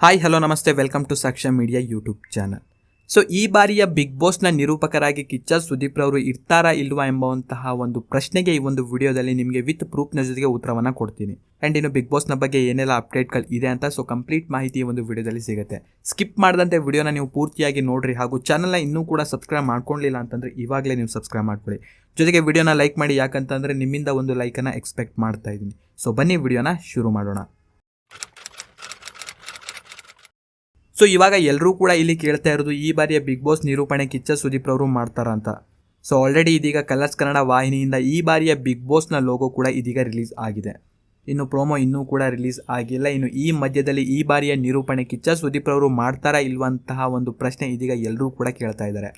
Hi hello ನಮಸ್ತೆ welcome to Sakshya media YouTube channel so ಈ ಬಾರಿಯ ಬಿಗ್ ಬಾಸ್ನ ನಿರೂಪಕರಾಗಿ ಕಿಚ್ಚ ಸುದೀಪ್ ರವರು ಇರ್ತಾರಾ ಇಲ್ವಾ ಎಂಬಂತಹ ಒಂದು ಪ್ರಶ್ನೆಗೆ ಈ ಒಂದು ವಿಡಿಯೋದಲ್ಲಿ ನಿಮಗೆ ವಿತ್ ಪ್ರೂಫ್ನ ಜೊತೆಗೆ ಉತ್ತರವನ್ನು ಕೊಡ್ತೀನಿ. ಆ್ಯಂಡ್ ಇನ್ನು ಬಿಗ್ ಬಾಸ್ನ ಬಗ್ಗೆ ಏನೆಲ್ಲ ಅಪ್ಡೇಟ್ಗಳು ಇದೆ ಅಂತ ಸೊ ಕಂಪ್ಲೀಟ್ ಮಾಹಿತಿ ಈ ಒಂದು ವಿಡಿಯೋದಲ್ಲಿ ಸಿಗುತ್ತೆ. ಸ್ಕಿಪ್ ಮಾಡದಂತೆ ವಿಡಿಯೋನ ನೀವು ಪೂರ್ತಿಯಾಗಿ ನೋಡ್ರಿ. ಹಾಗೂ ಚಾನಲ್ನ ಇನ್ನೂ ಕೂಡ ಸಬ್ಸ್ಕ್ರೈಬ್ ಮಾಡ್ಕೊಳ್ಲಿಲ್ಲ ಅಂತಂದರೆ ಇವಾಗಲೇ ನೀವು ಸಬ್ಸ್ಕ್ರೈಬ್ ಮಾಡ್ಕೊಳ್ಳಿ. ಜೊತೆಗೆ ವಿಡಿಯೋನ ಲೈಕ್ ಮಾಡಿ ಯಾಕಂತಂದರೆ ನಿಮ್ಮಿಂದ ಒಂದು ಲೈಕನ್ನು ಎಕ್ಸ್ಪೆಕ್ಟ್ ಮಾಡ್ತಾ ಇದ್ದೀನಿ. ಸೊ ಬನ್ನಿ ವಿಡಿಯೋನ ಶುರು ಮಾಡೋಣ. ಸೊ ಇವಾಗ ಎಲ್ಲರೂ ಕೂಡ ಇಲ್ಲಿ ಕೇಳ್ತಾ ಇರೋದು, ಈ ಬಾರಿಯ ಬಿಗ್ ಬಾಸ್ ನಿರೂಪಣೆ ಕಿಚ್ಚ ಸುದೀಪ್ ಅವರು ಮಾಡ್ತಾರಂತ ಸೊ ಆಲ್ರೆಡಿ ಇದೀಗ ಕಲರ್ಸ್ ಕನ್ನಡ ವಾಹಿನಿಯಿಂದ ಈ ಬಾರಿಯ ಬಿಗ್ ಬಾಸ್ನ ಲೋಗೋ ಕೂಡ ಇದೀಗ ರಿಲೀಸ್ ಆಗಿದೆ. ಇನ್ನು ಪ್ರೋಮೋ ಇನ್ನೂ ಕೂಡ ರಿಲೀಸ್ ಆಗಿಲ್ಲ. ಇನ್ನು ಈ ಮಧ್ಯದಲ್ಲಿ ಈ ಬಾರಿಯ ನಿರೂಪಣೆ ಕಿಚ್ಚ ಸುದೀಪ್ ಅವರು ಮಾಡ್ತಾರಾ ಇಲ್ವಂತಹ ಒಂದು ಪ್ರಶ್ನೆ ಇದೀಗ ಎಲ್ಲರೂ ಕೂಡ ಕೇಳ್ತಾ ಇದ್ದಾರೆ.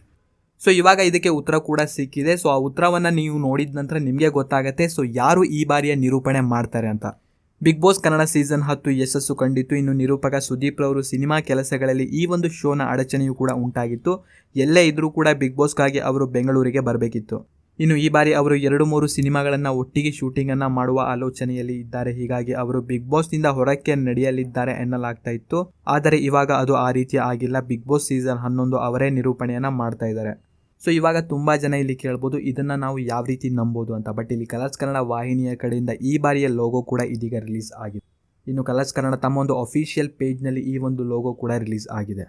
ಸೊ ಇವಾಗ ಇದಕ್ಕೆ ಉತ್ತರ ಕೂಡ ಸಿಕ್ಕಿದೆ. ಸೊ ಆ ಉತ್ತರವನ್ನು ನೀವು ನೋಡಿದ ನಂತರ ನಿಮಗೆ ಗೊತ್ತಾಗುತ್ತೆ. ಸೊ ಯಾರು ಈ ಬಾರಿಯ ನಿರೂಪಣೆ ಮಾಡ್ತಾರೆ ಅಂತ. ಬಿಗ್ ಬಾಸ್ ಕನ್ನಡ ಸೀಸನ್ ಹತ್ತು ಯಶಸ್ಸು ಕಂಡಿತ್ತು. ಇನ್ನು ನಿರೂಪಕ ಸುದೀಪ್ ರವರು ಸಿನಿಮಾ ಕೆಲಸಗಳಲ್ಲಿ ಈ ಒಂದು ಶೋನ ಅಡಚಣೆಯೂ ಕೂಡ ಉಂಟಾಗಿತ್ತು. ಎಲ್ಲೇ ಇದ್ರೂ ಕೂಡ ಬಿಗ್ ಬಾಸ್ಗಾಗಿ ಅವರು ಬೆಂಗಳೂರಿಗೆ ಬರಬೇಕಿತ್ತು. ಇನ್ನು ಈ ಬಾರಿ ಅವರು ಎರಡು ಮೂರು ಸಿನಿಮಾಗಳನ್ನು ಒಟ್ಟಿಗೆ ಶೂಟಿಂಗನ್ನು ಮಾಡುವ ಆಲೋಚನೆಯಲ್ಲಿ ಇದ್ದಾರೆ. ಹೀಗಾಗಿ ಅವರು ಬಿಗ್ ಬಾಸ್ನಿಂದ ಹೊರಕ್ಕೆ ನಡೆಯಲಿದ್ದಾರೆ ಎನ್ನಲಾಗ್ತಾ ಇತ್ತು. ಆದರೆ ಇವಾಗ ಅದು ಆ ರೀತಿ ಆಗಿಲ್ಲ. ಬಿಗ್ ಬಾಸ್ ಸೀಸನ್ ಹನ್ನೊಂದು ಅವರೇ ನಿರೂಪಣೆಯನ್ನು ಮಾಡ್ತಾ ಇದ್ದಾರೆ. ಸೊ ಇವಾಗ ತುಂಬ ಜನ ಇಲ್ಲಿ ಕೇಳ್ಬೋದು, ಇದನ್ನು ನಾವು ಯಾವ ರೀತಿ ನಂಬೋದು ಅಂತ. ಬಟ್ ಇಲ್ಲಿ ಕಲರ್ಸ್ ಕನ್ನಡ ವಾಹಿನಿಯ ಕಡೆಯಿಂದ ಈ ಬಾರಿಯ ಲೋಗೋ ಕೂಡ ಇದೀಗ ರಿಲೀಸ್ ಆಗಿದೆ. ಇನ್ನು ಕಲರ್ಸ್ ಕನ್ನಡ ತಮ್ಮ ಒಂದು ಅಫಿಷಿಯಲ್ ಪೇಜ್ನಲ್ಲಿ ಈ ಒಂದು ಲೋಗೋ ಕೂಡ ರಿಲೀಸ್ ಆಗಿದೆ.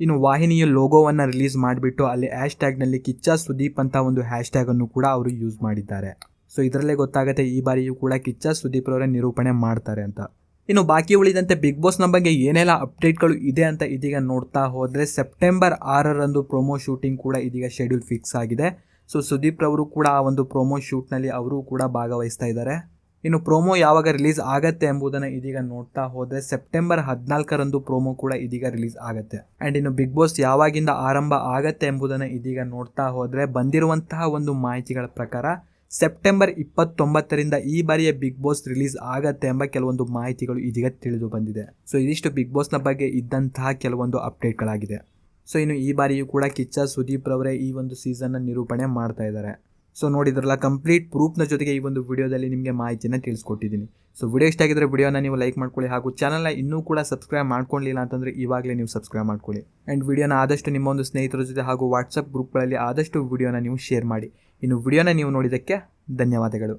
ಇನ್ನು ವಾಹಿನಿಯ ಲೋಗೋವನ್ನು ರಿಲೀಸ್ ಮಾಡಿಬಿಟ್ಟು ಅಲ್ಲಿ ಹ್ಯಾಶ್ ಟ್ಯಾಗ್ನಲ್ಲಿ ಕಿಚ್ಚ ಸುದೀಪ್ ಅಂತ ಒಂದು ಹ್ಯಾಶ್ ಟ್ಯಾಗನ್ನು ಕೂಡ ಅವರು ಯೂಸ್ ಮಾಡಿದ್ದಾರೆ. ಸೊ ಇದರಲ್ಲೇ ಗೊತ್ತಾಗುತ್ತೆ ಈ ಬಾರಿಯೂ ಕೂಡ ಕಿಚ್ಚ ಸುದೀಪ್ ಅವರೇ ನಿರೂಪಣೆ ಮಾಡ್ತಾರೆ ಅಂತ. ಇನ್ನು ಬಾಕಿ ಉಳಿದಂತೆ ಬಿಗ್ ಬಾಸ್ನ ಬಗ್ಗೆ ಏನೆಲ್ಲ ಅಪ್ಡೇಟ್ಗಳು ಇದೆ ಅಂತ ಇದೀಗ ನೋಡ್ತಾ ಹೋದರೆ ಸೆಪ್ಟೆಂಬರ್ ಆರರಂದು ಪ್ರೊಮೋ ಶೂಟಿಂಗ್ ಕೂಡ ಇದೀಗ ಶೆಡ್ಯೂಲ್ ಫಿಕ್ಸ್ ಆಗಿದೆ. ಸೊ ಸುದೀಪ್ ರವರು ಕೂಡ ಆ ಒಂದು ಪ್ರೊಮೋ ಶೂಟ್ನಲ್ಲಿ ಅವರು ಕೂಡ ಭಾಗವಹಿಸ್ತಾ ಇದ್ದಾರೆ. ಇನ್ನು ಪ್ರೊಮೋ ಯಾವಾಗ ರಿಲೀಸ್ ಆಗತ್ತೆ ಎಂಬುದನ್ನು ಇದೀಗ ನೋಡ್ತಾ ಹೋದರೆ ಸೆಪ್ಟೆಂಬರ್ ಹದಿನಾಲ್ಕರಂದು ಪ್ರೋಮೋ ಕೂಡ ಇದೀಗ ರಿಲೀಸ್ ಆಗುತ್ತೆ. ಆ್ಯಂಡ್ ಇನ್ನು ಬಿಗ್ ಬಾಸ್ ಯಾವಾಗಿಂದ ಆರಂಭ ಆಗತ್ತೆ ಎಂಬುದನ್ನು ಇದೀಗ ನೋಡ್ತಾ ಹೋದರೆ ಬಂದಿರುವಂತಹ ಒಂದು ಮಾಹಿತಿಗಳ ಪ್ರಕಾರ ಸೆಪ್ಟೆಂಬರ್ ಇಪ್ಪತ್ತೊಂಬತ್ತರಿಂದ ಈ ಬಾರಿಯ ಬಿಗ್ ಬಾಸ್ ರಿಲೀಸ್ ಆಗತ್ತೆ ಎಂಬ ಕೆಲವೊಂದು ಮಾಹಿತಿಗಳು ಇದೀಗ ತಿಳಿದು ಬಂದಿದೆ. ಸೊ, ಇದಿಷ್ಟು ಬಿಗ್ ಬಾಸ್ನ ಬಗ್ಗೆ ಇದ್ದಂತಹ ಕೆಲವೊಂದು ಅಪ್ಡೇಟ್ಗಳಾಗಿದೆ. ಸೊ, ಇನ್ನು ಈ ಬಾರಿಯೂ ಕೂಡ ಕಿಚ್ಚ ಸುದೀಪ್ ರವರೇ ಈ ಒಂದು ಸೀಸನ್ನ ನಿರೂಪಣೆ ಮಾಡ್ತಾ ಇದ್ದಾರೆ. ಸೊ ನೋಡಿದ್ರಲ್ಲ ಕಂಪ್ಲೀಟ್ ಪ್ರೂಫ್ನ ಜೊತೆಗೆ ಈ ಒಂದು ವಿಡಿಯೋದಲ್ಲಿ ನಿಮಗೆ ಮಾಹಿತಿನ ತಿಳಿಸ್ಕೊಟ್ಟಿದ್ದೀನಿ. ಸೊ ವಿಡಿಯೋ ಇಷ್ಟ ಆಗಿದ್ರೆ ವಿಡಿಯೋನ ನೀವು ಲೈಕ್ ಮಾಡ್ಕೊಳ್ಳಿ ಹಾಗೂ ಚಾನಲ್ನ ಇನ್ನೂ ಕೂಡ ಸಬ್ಸ್ಕ್ರೈಬ್ ಮಾಡ್ಕೊಳ್ಳಿಲ್ಲ ಅಂತಂದರೆ ಇವಾಗಲೇ ನೀವು ಸಬ್ಸ್ಕ್ರೈಬ್ ಮಾಡ್ಕೊಳ್ಳಿ. ಆ್ಯಂಡ್ ವಿಡಿಯೋನ ಆದಷ್ಟು ನಿಮ್ಮ ಒಂದು ಸ್ನೇಹಿತರ ಜೊತೆ ಹಾಗೂ ವಾಟ್ಸಪ್ ಗ್ರೂಪ್ಗಳಲ್ಲಿ ಆದಷ್ಟು ವಿಡಿಯೋನ ನೀವು ಶೇರ್ ಮಾಡಿ. ಇನ್ನು ವಿಡಿಯೋನ ನೀವು ನೋಡಿದ್ದಕ್ಕೆ ಧನ್ಯವಾದಗಳು.